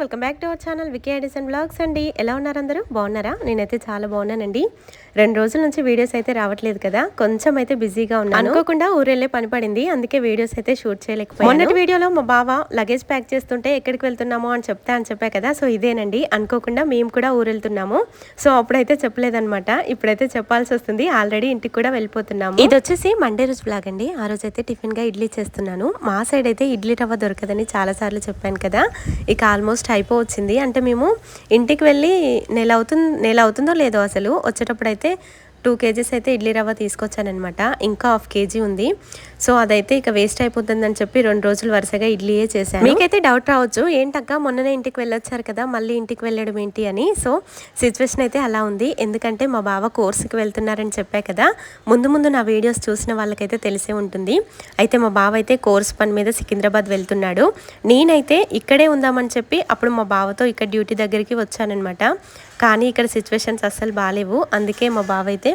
Welcome back to our channel Vicky Edison blogs అండి. ఎలా ఉన్నారు అందరూ? బాగున్నారా? నేనైతే చాలా బాగున్నానండి. రెండు రోజుల నుంచి వీడియోస్ అయితే రావట్లేదు కదా కొంచెం అయితే బిజీగా ఉన్నాను. అనుకోకుండా ఊరెళ్ళే పని పడింది అందుకే వీడియోస్ అయితే షూట్ చేయలేకపోయాను. మొన్నటి వీడియోలో మా బావ లగేజ్ ప్యాక్ చేస్తుంటే ఎక్కడికి వెళ్తున్నామో అని చెప్తా అని చెప్పా కదా సో ఇదేనండి. అనుకోకుండా మేము కూడా ఊరెళ్తున్నాము సో అప్పుడైతే చెప్పలేదన్నమాట. ఇప్పుడైతే చెప్పాల్సి వస్తుంది ఆల్రెడీ ఇంటికి కూడా వెళ్ళిపోతున్నాము. ఇది వచ్చేసి మండే రోజు బ్లాగ్ అండి. ఆ రోజు అయితే టిఫిన్గా ఇడ్లీ చేస్తున్నాను. మా సైడ్ అయితే ఇడ్లీ రవ్వ దొరకదని చాలా సార్లు చెప్పాను కదా ఇక ఆల్మోస్ట్ అయిపోవచ్చింది అంటే మేము ఇంటికి వెళ్ళి నెల అవుతుంది నెల అవుతుందో లేదో అసలు వచ్చేటప్పుడు అయితే టూ కేజీస్ అయితే ఇడ్లీ రవ్వ తీసుకొచ్చానమాట ఇంకా హాఫ్ కేజీ ఉంది. సో అదైతే ఇక వేస్ట్ అయిపోతుందని చెప్పి రెండు రోజులు వరుసగా ఇడ్లీయే చేశాను. మీకైతే డౌట్ రావచ్చు. ఏంటక్క మొన్ననే ఇంటికి వెళ్ళొచ్చారు కదా మళ్ళీ ఇంటికి వెళ్ళడం ఏంటి అని. సో సిచ్యువేషన్ అయితే అలా ఉంది. ఎందుకంటే మా బావ కోర్సుకి వెళ్తున్నారని చెప్పా కదా ముందు ముందు నా వీడియోస్ చూసిన వాళ్ళకైతే తెలిసే ఉంటుంది. అయితే మా బావ అయితే కోర్స్ పని మీద సికింద్రాబాద్ వెళ్తున్నాడు. నేనైతే ఇక్కడే ఉందామని చెప్పి అప్పుడు మా బావతో ఇక్కడ డ్యూటీ దగ్గరికి వచ్చానన్నమాట. కానీ ఇక్కడ సిచ్యువేషన్స్ అస్సలు బాగాలేవు అందుకే మా బావ అయితే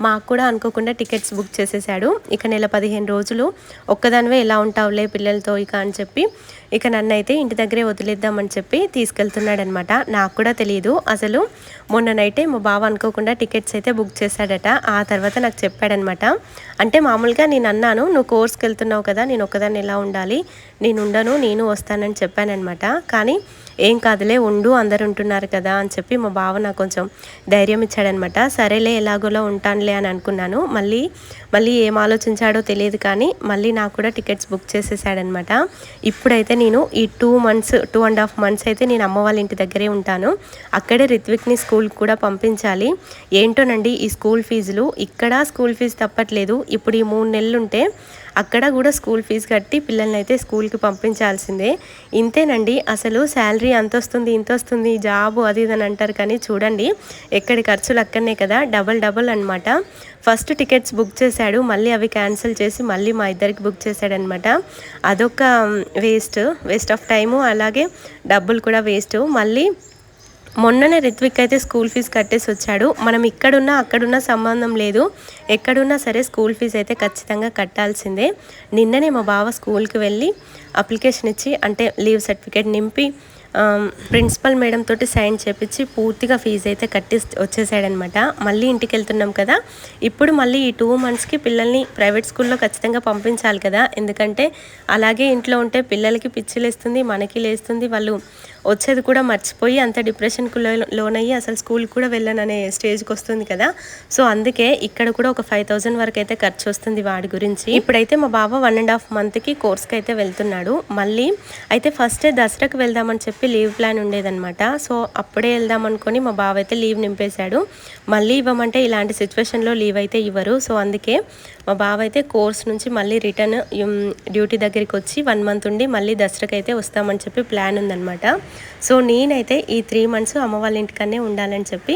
మాకు కూడా అనుకోకుండా టికెట్స్ బుక్ చేసేసాడు. ఇక నెల పదిహేను రోజులు ఒక్కదానివే ఎలా ఉంటావులే పిల్లలతో ఇక అని చెప్పి ఇక నన్ను అయితే ఇంటి దగ్గరే వదిలేద్దామని చెప్పి తీసుకెళ్తున్నాడనమాట. నాకు కూడా తెలియదు అసలు మొన్న నైటే మా బావ అనుకోకుండా టికెట్స్ అయితే బుక్ చేశాడట. ఆ తర్వాత నాకు చెప్పాడనమాట. అంటే మామూలుగా నేను అన్నాను నువ్వు కోర్స్కి వెళ్తున్నావు కదా నేను ఒక్కదాన్ని ఎలా ఉండాలి? నేను ఉండను నేను వస్తానని చెప్పానమాట కానీ ఏం కాదులే ఉండు అందరు ఉంటున్నారు కదా అని చెప్పి మా బావ నాకు కొంచెం ధైర్యం ఇచ్చాడనమాట. సరేలే ఎలాగోలా ఉంటానులే అని అనుకున్నాను. మళ్ళీ మళ్ళీ ఏం ఆలోచించాడో తెలియదు కానీ మళ్ళీ నాకు కూడా టికెట్స్ బుక్ చేసేసాడనమాట. ఇప్పుడైతే నేను ఈ two months two and half months అయితే నేను అమ్మ వాళ్ళ ఇంటి దగ్గరే ఉంటాను. అక్కడే రిత్విక్ని స్కూల్కి కూడా పంపించాలి. ఏంటోనండి ఈ స్కూల్ ఫీజులు ఇక్కడ స్కూల్ ఫీజు తప్పట్లేదు. ఇప్పుడు ఈ మూడు నెలలు ఉంటే అక్కడ కూడా స్కూల్ ఫీజు కట్టి పిల్లల్ని అయితే స్కూల్కి పంపించాల్సిందే. ఇంతేనండి అసలు శాలరీ అంత వస్తుంది ఇంత వస్తుంది జాబ్ అది ఇది అని అంటారు కానీ చూడండి ఎక్కడి ఖర్చులు అక్కడనే కదా డబల్ డబల్ అనమాట ఫస్ట్ టికెట్స్ బుక్ చేశాడు మళ్ళీ అవి క్యాన్సిల్ చేసి మళ్ళీ మా ఇద్దరికి బుక్ చేశాడనమాట అదొక వేస్ట్ వేస్ట్ ఆఫ్ టైము అలాగే డబ్బులు కూడా వేస్ట్. మళ్ళీ మొన్ననే రిత్విక్ అయితే స్కూల్ ఫీజు కట్టేసి వచ్చాడు. మనం ఇక్కడున్నా అక్కడున్నా సంబంధం లేదు. ఎక్కడున్నా సరే స్కూల్ ఫీజు అయితే ఖచ్చితంగా కట్టాల్సిందే. నిన్ననే మా బావ స్కూల్కి వెళ్ళి అప్లికేషన్ ఇచ్చి అంటే లీవ్ సర్టిఫికేట్ నింపి ప్రిన్సిపల్ మేడం తోటి సైన్ చేపించి పూర్తిగా ఫీజు అయితే కట్టి వచ్చేసాడనమాట. మళ్ళీ ఇంటికి వెళ్తున్నాం కదా. ఇప్పుడు మళ్ళీ ఈ టూ మంత్స్కి పిల్లల్ని ప్రైవేట్ స్కూల్లో ఖచ్చితంగా పంపించాలి కదా. ఎందుకంటే అలాగే ఇంట్లో ఉంటే పిల్లలకి పిచ్చి లేస్తుంది మనకి లేస్తుంది వాళ్ళు వచ్చేది కూడా మర్చిపోయి అంత డిప్రెషన్కు లోనయ్యి అసలు స్కూల్ కూడా వెళ్ళను అనే స్టేజ్కి వస్తుంది కదా. సో అందుకే ఇక్కడ కూడా ఒక ఫైవ్ థౌజండ్ వరకు అయితే ఖర్చు వస్తుంది వాడి గురించి. ఇప్పుడైతే మా బాబా వన్ అండ్ హాఫ్ మంత్కి కోర్స్కి అయితే వెళ్తున్నాడు. మళ్ళీ అయితే ఫస్ట్ దసరాకు వెళ్దామని చెప్పి లీవ్ ప్లాన్ ఉండేదన్నమాట. సో అప్పుడే వెళ్దాం అనుకొని మా బావ అయితే లీవ్ నింపేశాడు. మళ్ళీ ఇవ్వమంటే ఇలాంటి సిచ్యువేషన్లో లీవ్ అయితే ఇవ్వరు. సో అందుకే మా బావ అయితే కోర్స్ నుంచి మళ్ళీ రిటర్న్ డ్యూటీ దగ్గరికి వచ్చి వన్ మంత్ ఉండి మళ్ళీ దసరాకి అయితే వస్తామని చెప్పి ప్లాన్ ఉందన్నమాట. సో నేనైతే ఈ త్రీ మంత్స్ అమ్మ వాళ్ళ ఇంటికనే ఉండాలని చెప్పి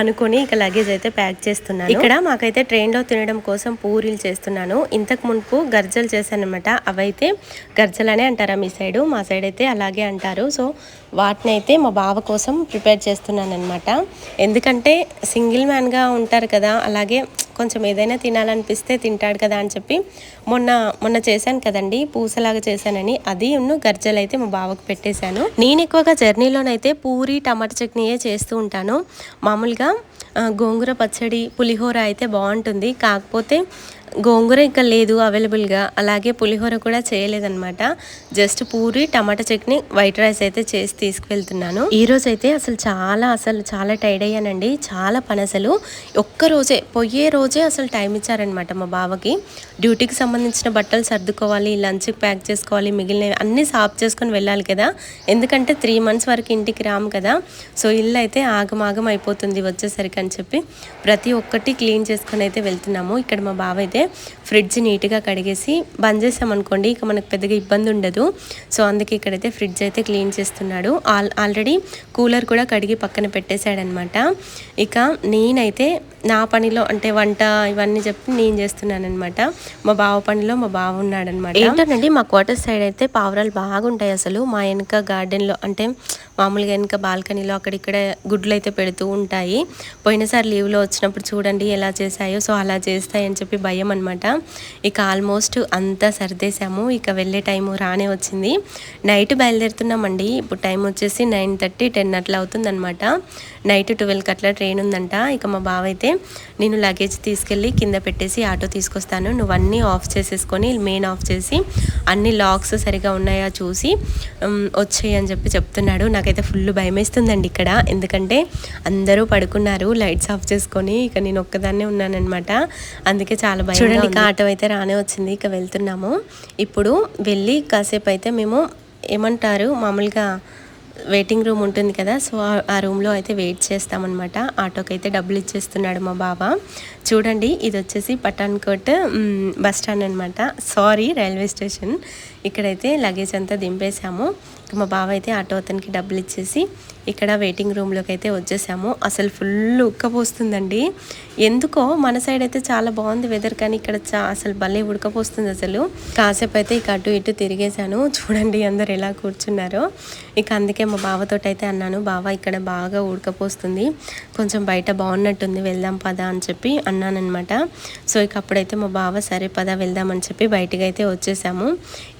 అనుకొని ఇక లగేజ్ అయితే ప్యాక్ చేస్తున్నాను. ఇక్కడ మాకైతే ట్రైన్లో తినడం కోసం పూరీలు చేస్తున్నాను. ఇంతకు మునుపు గర్జలు చేశానమాట అవైతే గర్జలనే అంటారా మీ సైడు మా సైడ్ అయితే అలాగే అంటారు. సో వాటిని అయితే మా బావ కోసం ప్రిపేర్ చేస్తున్నాను అనమాట ఎందుకంటే సింగిల్ మ్యాన్గా ఉంటారు కదా అలాగే కొంచెం ఏదైనా తినాలనిపిస్తే తింటాడు కదా అని చెప్పి మొన్న మొన్న చేశాను కదండి పూసలాగా చేశానని. అది ఉన్ను గర్జలు అయితే మా బావకు పెట్టేశాను. నేను ఎక్కువగా జర్నీలోనైతే పూరి టమాటా చట్నీయే చేస్తూ ఉంటాను. మామూలుగా గోంగూర పచ్చడి పులిహోర అయితే బాగుంటుంది. కాకపోతే గోంగూర ఇంకా లేదు అవైలబుల్గా. అలాగే పులిహోర కూడా చేయలేదన్నమాట. జస్ట్ పూరి టమాటా చట్నీ వైట్ రైస్ అయితే చేసి తీసుకువెళ్తున్నాను. ఈ రోజు అయితే అసలు చాలా అసలు చాలా టైర్డ్ అయ్యానండి. చాలా పని అసలు ఒక్క రోజే పోయే రోజే అసలు టైం ఇచ్చారనమాట మా బావకి. డ్యూటీకి సంబంధించిన బట్టలు సర్దుకోవాలి లంచ్కి ప్యాక్ చేసుకోవాలి మిగిలినవి అన్నీ సాఫ్ చేసుకొని వెళ్ళాలి కదా. ఎందుకంటే త్రీ మంత్స్ వరకు ఇంటికి రాము కదా. సో ఇల్లు అయితే ఆగమాగం అయిపోతుంది వచ్చేసరికి అని చెప్పి ప్రతి ఒక్కటి క్లీన్ చేసుకొని అయితే వెళ్తున్నాము. ఇక్కడ మా బావ అయితే ఫ్రిడ్జ్ నీట్గా కడిగేసి బంద్ చేసామనుకోండి ఇక మనకు పెద్దగా ఇబ్బంది ఉండదు. సో అందుకే ఇక్కడైతే ఫ్రిడ్జ్ అయితే క్లీన్ చేస్తున్నాడు. ఆల్ ఆల్రెడీ కూలర్ కూడా కడిగి పక్కన పెట్టేశాడనమాట. ఇక నేనైతే నా పనిలో అంటే వంట ఇవన్నీ చెప్పి నేను చేస్తున్నానమాట మా బావ పనిలో మా బావ ఉన్నాడనమాట. ఏంటోనండి మా క్వార్టర్ సైడ్ అయితే పావురాలు బాగుంటాయి అసలు. మా వెనక గార్డెన్లో అంటే మామూలుగా ఇంకా బాల్కనీలో అక్కడిక్కడ గుడ్లు అయితే పెడుతూ ఉంటాయి. పోయినసారి లీవ్లో వచ్చినప్పుడు చూడండి ఎలా చేశాయో సో అలా చేస్తాయని చెప్పి భయం అనమాట ఇక ఆల్మోస్ట్ అంతా సర్దేశాము. ఇక వెళ్ళే టైము రానే వచ్చింది. నైట్ బయలుదేరుతున్నామండి. ఇప్పుడు టైం వచ్చేసి నైన్ థర్టీ టెన్ అట్లా అవుతుందన్నమాట. నైట్ ట్వెల్వ్కి అట్లా ట్రైన్ ఉందంట. ఇక మా బావ అయితే నేను లగేజ్ తీసుకెళ్ళి కింద పెట్టేసి ఆటో తీసుకొస్తాను. నువ్వు అన్నీ ఆఫ్ చేసేసుకొని మెయిన్ ఆఫ్ చేసి అన్ని లాక్స్ సరిగా ఉన్నాయా చూసి ఉమ్, వచ్చేయి అని చెప్పి చెప్తున్నాడు. నాకు నాకైతే ఫుల్ భయం వేస్తుందండి ఇక్కడ. ఎందుకంటే అందరూ పడుకున్నారు లైట్స్ ఆఫ్ చేసుకొని ఇక నేను ఒక్కదాన్నే ఉన్నానన్నమాట. అందుకే చాలా భయం చూడండి ఇక ఆటో అయితే రానే వచ్చింది. ఇక వెళ్తున్నాము. ఇప్పుడు వెళ్ళి కాసేపు అయితే మేము ఏమంటారు మామూలుగా వెయిటింగ్ రూమ్ ఉంటుంది కదా సో ఆ- రూమ్లో అయితే వెయిట్ చేస్తామన్నమాట. ఆటోకి అయితే డబ్బులు ఇచ్చేస్తున్నాడు మా బాబా. చూడండి ఇది వచ్చేసి పఠాన్కోట్ బస్ స్టాండ్ అనమాట సారీ రైల్వే స్టేషన్. ఇక్కడైతే లగేజ్ అంతా దింపేశాము. మా బావ అయితే ఆటో అతనికి డబ్బులు ఇచ్చేసి ఇక్కడ వెయిటింగ్ రూమ్లోకి అయితే వచ్చేసాము. అసలు ఫుల్ ఉక్కపోస్తుందండి ఎందుకో మన సైడ్ అయితే చాలా బాగుంది వెదర్ కానీ ఇక్కడ చా అసలు భలే ఉడకపోస్తుంది అసలు. కాసేపు అయితే ఇక అటు ఇటు తిరిగేశాను. చూడండి అందరు ఎలా కూర్చున్నారో. ఇక అందుకే మా బావతో అయితే అన్నాను బావ ఇక్కడ బాగా ఉడకపోస్తుంది. కొంచెం బయట బాగున్నట్టుంది వెళ్దాం పదా అని చెప్పి అన్నానమాట సో ఇక అప్పుడైతే మా బావ సరే పద వెళ్దామని చెప్పి బయటకు అయితే వచ్చేసాము.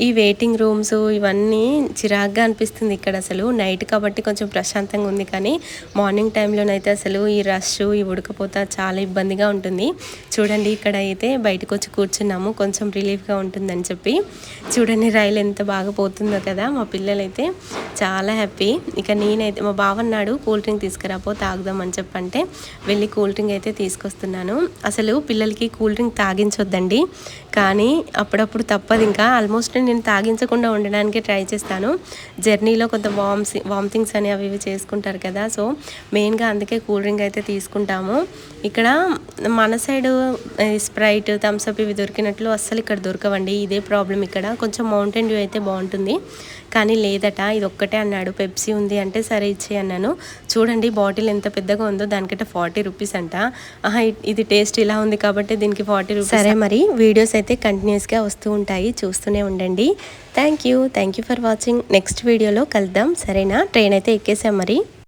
ఈ వెయిటింగ్ రూమ్స్ ఇవన్నీ చిరాగ్గా అనిపిస్తుంది ఇక్కడ అసలు. నైట్ కాబట్టి కొంచెం ప్రశాంతంగా ఉంది కానీ మార్నింగ్ టైంలోనైతే అసలు ఈ రష్ ఈ ఉడకపోత చాలా ఇబ్బందిగా ఉంటుంది. చూడండి ఇక్కడ అయితే బయటకు వచ్చి కూర్చున్నాము. కొంచెం రిలీఫ్గా ఉంటుందని చెప్పి. చూడండి రైలు ఎంత బాగా పోతుందో కదా మా పిల్లలైతే చాలా హ్యాపీ. ఇక నేనైతే మా బావన్నాడు కూల్ డ్రింక్ తీసుకురాపో తాగుదాం అని చెప్పంటే వెళ్ళి కూల్ డ్రింక్ అయితే తీసుకొస్తున్నాను. అసలు పిల్లలకి కూల్ డ్రింక్ తాగించొద్దండి. కానీ అప్పుడప్పుడు తప్పదు ఇంకా. ఆల్మోస్ట్ నేను తాగించకుండా ఉండడానికి ట్రై చేస్తాను. జర్నీలో కొంత వామ్స్ వామిటింగ్స్ థింగ్స్ అవి చేసుకుంటారు కదా. సో మెయిన్గా అందుకే కూల్ డ్రింక్ అయితే తీసుకుంటాము. ఇక్కడ మన సైడ్ స్ప్రైట్ థమ్స్అప్ ఇవి దొరికినట్లు అస్సలు ఇక్కడ దొరకవండి. ఇదే ప్రాబ్లం ఇక్కడ. కొంచెం మౌంటైన్ డ్యూ అయితే బాగుంటుంది. కానీ లేదట ఇది ఒక్కటే అన్నాడు. పెప్సీ ఉంది అంటే సరే ఇచ్చే అన్నాను. చూడండి బాటిల్ ఎంత పెద్దగా ఉందో దానికంటే ఫార్టీ రూపీస్ అంట. ఆహా ఇది టేస్ట్ ఇలా ఉంది కాబట్టి దీనికి ఫార్టీ రూపీస్ సరే మరి వీడియోస్ అయితే కంటిన్యూస్గా వస్తూ ఉంటాయి. చూస్తూనే ఉండండి. Thank you. Thank you for watching. Next వీడియోలో కలుద్దాం. సరేనా? ట్రైన్ అయితే ఎక్కేసాం మరి.